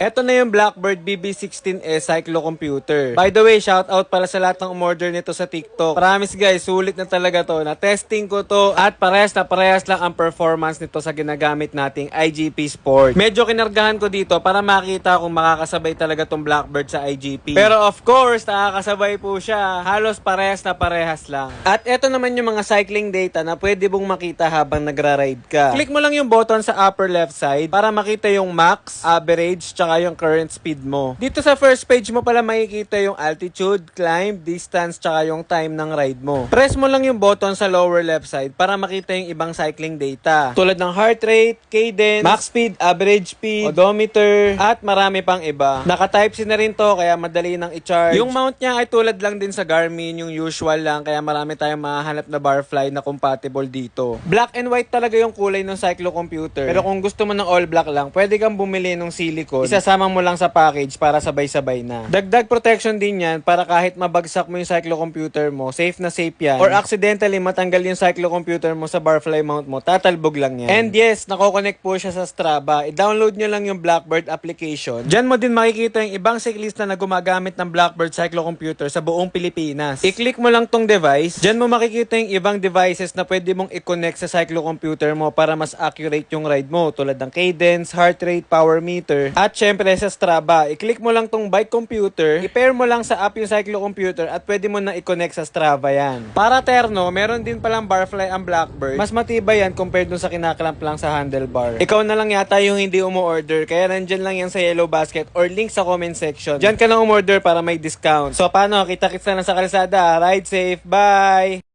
Eto na yung Blackbird BB16S Cyclocomputer. By the way, shout out pala sa lahat ng umorder nito sa TikTok. Promise guys, sulit na talaga to. Na-testing ko to at parehas na parehas lang ang performance nito sa ginagamit nating IGP Sport. Medyo kinargahan ko dito para makita kung makakasabay talaga tong Blackbird sa IGP. Pero of course, nakakasabay po siya. Halos parehas na parehas lang. At eto naman yung mga cycling data na pwede mong makita habang nagra-ride ka. Click mo lang yung button sa upper left side para makita yung max, average, yung current speed mo. Dito sa first page mo pala makikita yung altitude, climb, distance, tsaka yung time ng ride mo. Press mo lang yung button sa lower left side para makita yung ibang cycling data. Tulad ng heart rate, cadence, max speed, average speed, odometer, at marami pang iba. Naka-type C na rin to kaya madali nang i-charge. Yung mount niya ay tulad lang din sa Garmin, yung usual lang kaya marami tayong mahanap na barfly na compatible dito. Black and white talaga yung kulay ng cyclocomputer. Pero kung gusto mo ng all black lang, pwede kang bumili ng silicone. Isasama mo lang sa package para sabay-sabay na. Dagdag protection din yan para kahit mabagsak mo yung cyclocomputer mo, safe na safe yan. Or accidentally matanggal yung cyclocomputer mo sa barfly mount mo, tatalbog lang yan. And yes, nako-connect po siya sa Strava. I-download nyo lang yung Blackbird application. Diyan mo din makikita yung ibang cyclista na gumagamit ng Blackbird cyclocomputer sa buong Pilipinas. I-click mo lang tong device. Diyan mo makikita yung ibang devices na pwede mong i-connect sa cyclocomputer mo para mas accurate yung ride mo tulad ng cadence, heart rate, power meter, at syempre sa Strava. I-click mo lang tong bike computer, i-pair mo lang sa app yung cyclocomputer at pwede mo na i-connect sa Strava yan. Para terno, meron din palang barfly ang Blackbird. Mas matibay yan compared dun sa kinaklamp lang sa handlebar. Ikaw na lang yata yung hindi umu-order kaya nandyan lang yan sa yellow basket or link sa comment section. Diyan ka na umorder para may discount. So paano, kita-kits na lang sa kalsada. Ride safe, bye!